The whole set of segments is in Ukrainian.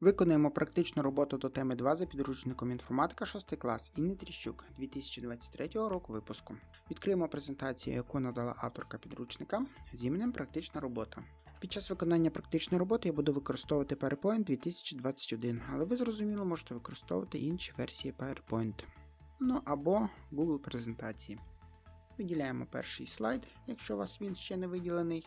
Виконуємо практичну роботу до теми 2 за підручником інформатика 6 клас Інни Тріщук 2023 року випуску. Відкриємо презентацію, яку надала авторка підручника з іменем Практична робота. Під час виконання практичної роботи я буду використовувати PowerPoint 2021, але ви зрозуміло можете використовувати інші версії PowerPoint. Ну або Google презентації. Виділяємо перший слайд, якщо у вас він ще не виділений.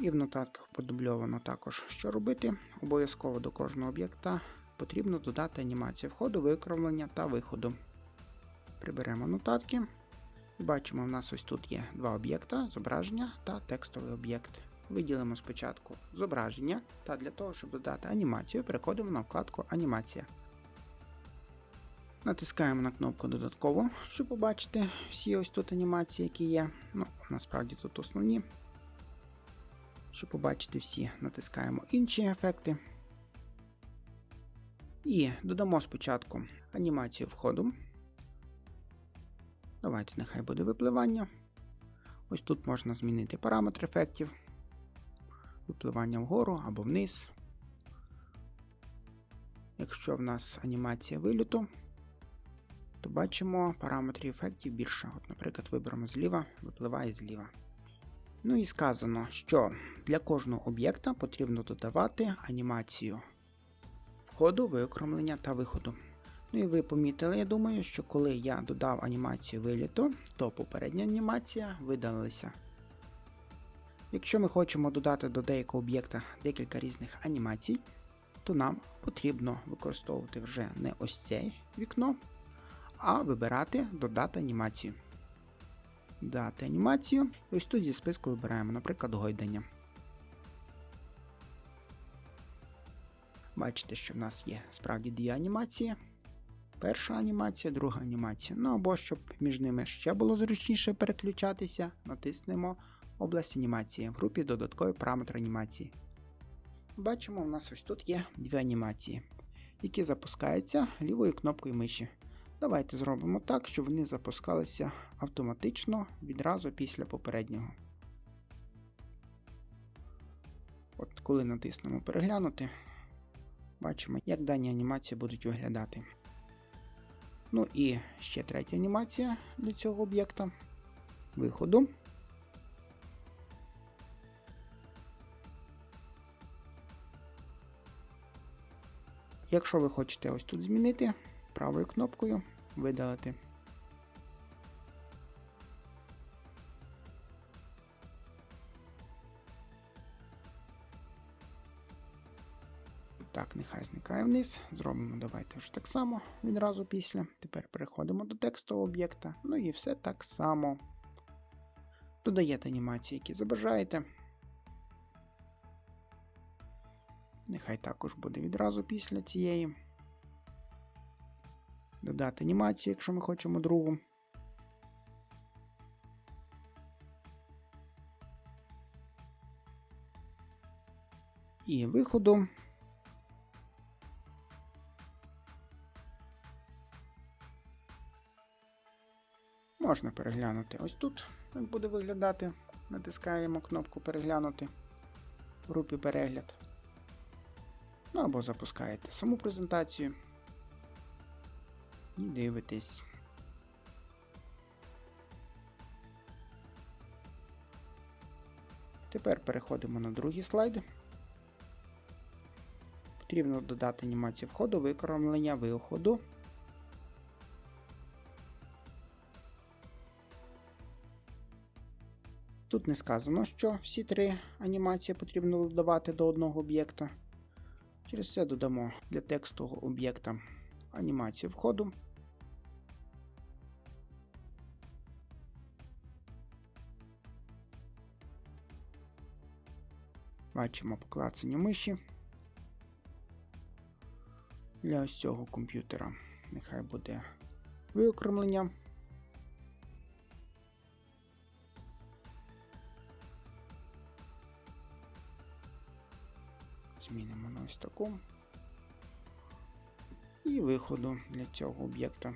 І в нотатках продубльовано також, що робити. Обов'язково до кожного об'єкта потрібно додати анімацію входу, викривлення та виходу. Приберемо нотатки. Бачимо, у нас ось тут є два об'єкта: зображення та текстовий об'єкт. Виділимо спочатку зображення, та для того, щоб додати анімацію, переходимо на вкладку Анімація. Натискаємо на кнопку Додатково, щоб побачити всі ось тут анімації, які є. Ну, насправді тут основні. Щоб побачити всі, натискаємо інші ефекти. І додамо спочатку анімацію входу. Давайте нехай буде випливання. Ось тут можна змінити параметр ефектів. Випливання вгору або вниз. Якщо в нас анімація виліту, то бачимо параметри ефектів більше. От, Наприклад, виберемо зліва, випливає зліва. Ну і сказано, що для кожного об'єкта потрібно додавати анімацію входу, виокремлення та виходу. Ну і ви помітили, я думаю, що коли я додав анімацію виліту, то попередня анімація видалилася. Якщо ми хочемо додати до деякого об'єкта декілька різних анімацій, то нам потрібно використовувати вже не ось це вікно, а вибирати додати анімацію дати анімацію. І ось тут зі списку вибираємо, наприклад, гойдання. Бачите, що в нас є справді дві анімації. Перша анімація, друга анімація. Ну або щоб між ними ще було зручніше переключатися, натиснемо область анімації в групі додаткові параметри анімації. Бачимо, у нас ось тут є дві анімації, які запускаються лівою кнопкою миші. Давайте зробимо так, щоб вони запускалися автоматично відразу після попереднього. От Коли натиснемо переглянути, бачимо, як дані анімації будуть виглядати. Ну і ще третя анімація до цього об'єкта виходу. Якщо ви хочете ось тут змінити, правою кнопкою видалити. Так, нехай зникає вниз. Зробимо давайте вже так само відразу після. Тепер переходимо до текстового об'єкта. Ну і все так само. Додаєте анімації, які забажаєте. Нехай також буде відразу після цієї. Додати анімацію, якщо ми хочемо другу. І виходу. Можна переглянути ось тут, як буде виглядати. Натискаємо кнопку переглянути в групі перегляд. Ну або запускаєте саму презентацію і дивитесь. Тепер переходимо на другий слайд. Потрібно додати анімацію входу, викормлення виходу. Тут не сказано, що всі три анімації потрібно додавати до одного об'єкта. Через це додамо для текстового об'єкта анімацію входу. Бачимо поклацання миші. Для ось цього комп'ютера нехай буде виокремлення. Змінимо на ось таку. І виходу для цього об'єкта.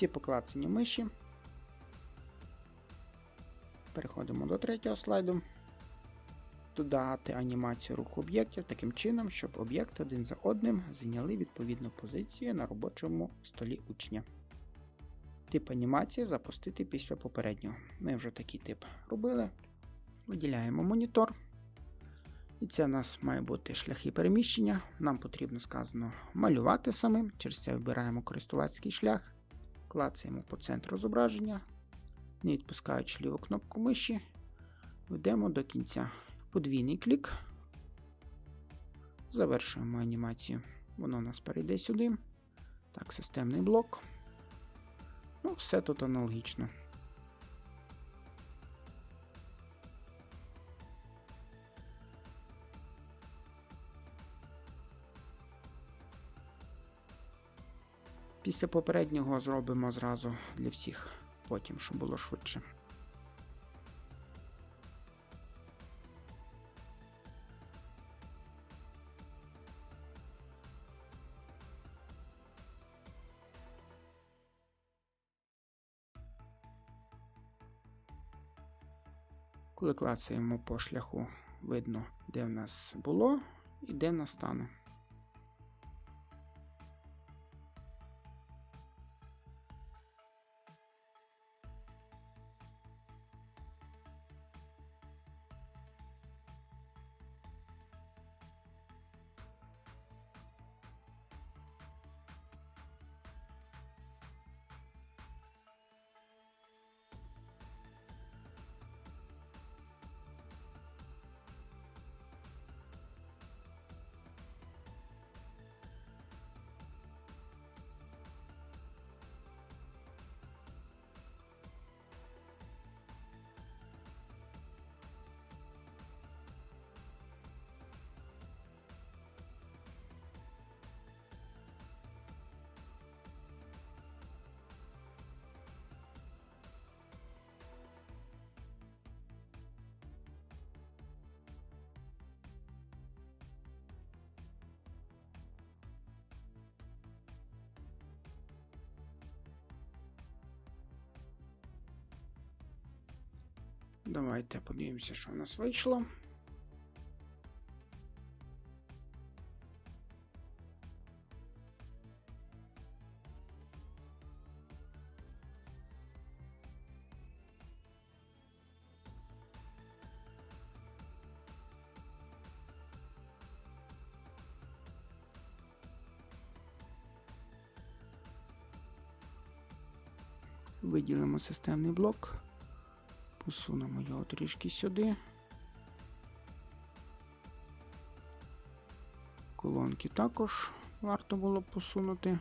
Всі поклацані миші. Переходимо до третього слайду. Додати анімацію руху об'єктів таким чином, щоб об'єкти один за одним зайняли відповідну позицію на робочому столі учня. Тип анімації запустити після попереднього. Ми вже такий тип робили. Виділяємо монітор. І це у нас має бути шляхи переміщення. Нам потрібно сказано малювати самим. Через це вибираємо користувацький шлях, клацаємо по центру зображення, не відпускаючи ліву кнопку миші, ведемо до кінця. Подвійний клік. Завершуємо анімацію. Воно у нас перейде сюди. Так, системний блок. Ну, все тут аналогічно. Після попереднього зробимо зразу для всіх потім, щоб було швидше. Коли клацаємо по шляху, видно, де в нас було і де настане. Давайте подивимося, що в нас вийшло. Виділимо системний блок. Посунемо його трішки сюди. Колонки також варто було посунути.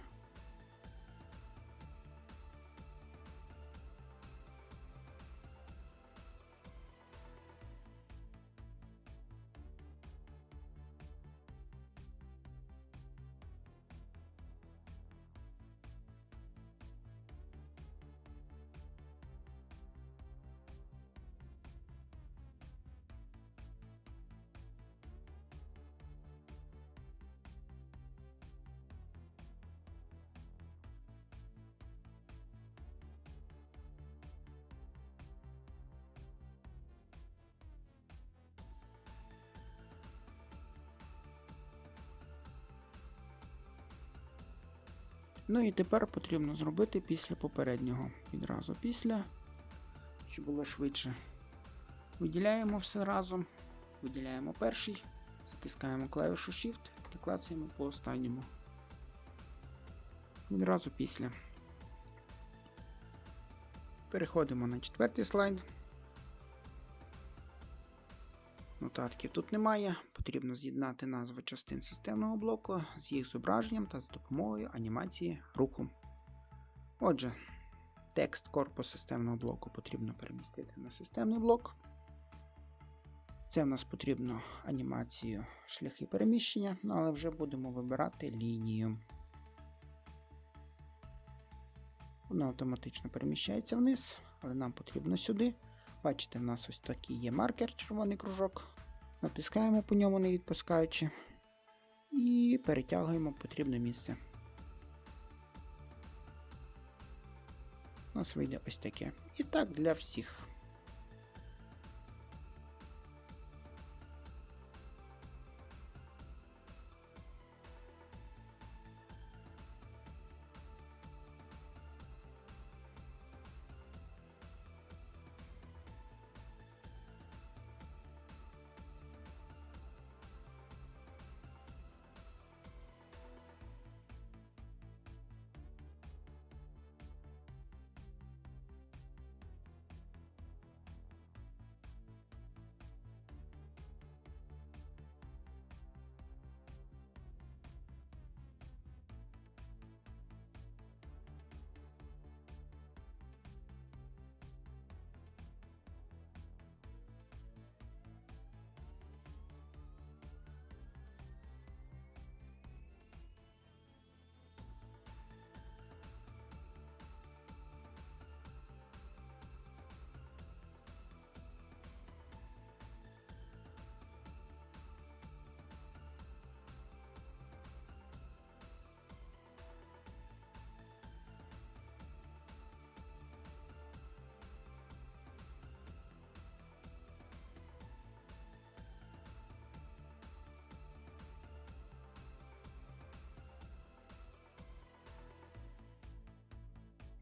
Ну і тепер потрібно зробити після попереднього. Відразу після, щоб було швидше. Виділяємо все разом. Виділяємо перший, затискаємо клавішу Shift і клацаємо по останньому. Відразу після. Переходимо на четвертий слайд. Нотатків тут немає. Потрібно з'єднати назви частин системного блоку з їх зображенням та за допомогою анімації руху. Отже, текст корпус системного блоку потрібно перемістити на системний блок. Це в нас потрібно анімацію шляхи переміщення, ну, але вже будемо вибирати лінію. Воно автоматично переміщається вниз, але нам потрібно сюди. Бачите, в нас ось такий є маркер, червоний кружок. Натискаємо по ньому, не відпускаючи, і перетягуємо потрібне місце. у нас вийде ось таке. І так для всіх.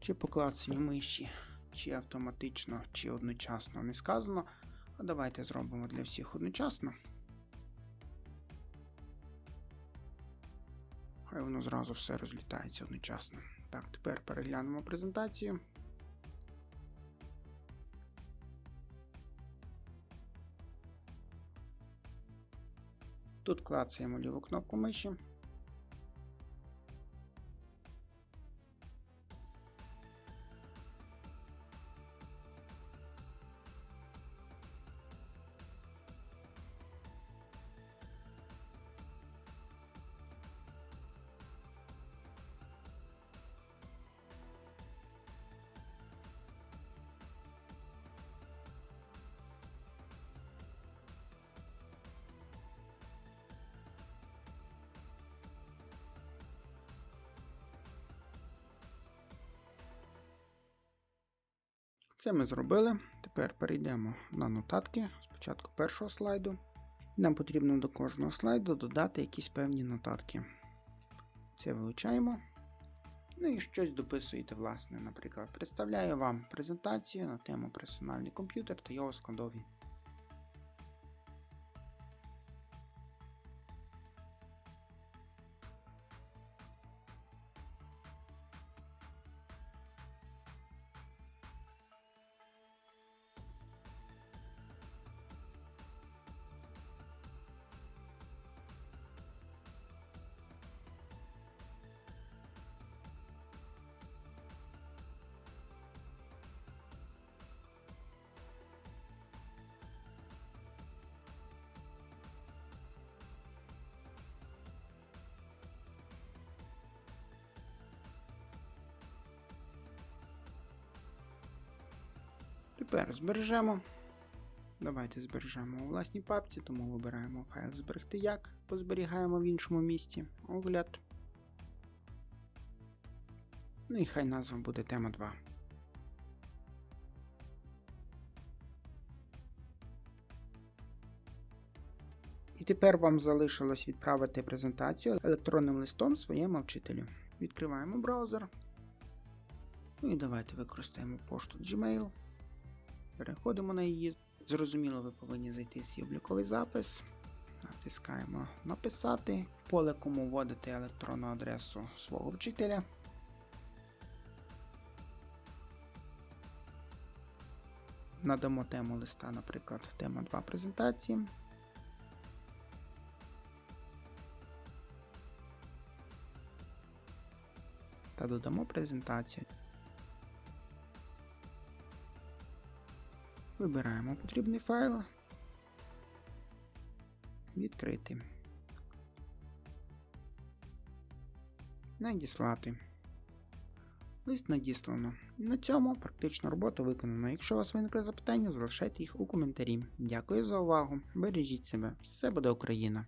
Чи по клацанню миші, чи автоматично, чи одночасно не сказано. А давайте зробимо для всіх одночасно. Хай воно зразу все розлітається одночасно. Так, тепер переглянемо презентацію. Тут клацаємо ліву кнопку миші. Це ми зробили. Тепер перейдемо на нотатки спочатку першого слайду. Нам потрібно до кожного слайду додати якісь певні нотатки. Це вилучаємо. Ну і щось дописуєте, власне, наприклад, представляю вам презентацію на тему персональний комп'ютер та його складові. Тепер збережемо. Давайте збережемо у власній папці, тому вибираємо файл зберегти як, позберігаємо в іншому місці. Огляд. Ну і хай назва буде тема 2. І тепер вам залишилось відправити презентацію електронним листом своєму вчителю. Відкриваємо браузер. Ну і давайте використаємо пошту Gmail. Переходимо на її. Зрозуміло, ви повинні зайти свій обліковий запис. Натискаємо Написати. В поле кому вводите електронну адресу свого вчителя. Надамо тему листа, наприклад, тема 2 презентації. Та додамо презентацію. Вибираємо потрібний файл. Відкрити. Надіслати. Лист надіслано. На цьому практична робота виконана. Якщо у вас виникли запитання, залишайте їх у коментарі. Дякую за увагу. Бережіть себе. Все буде Україна!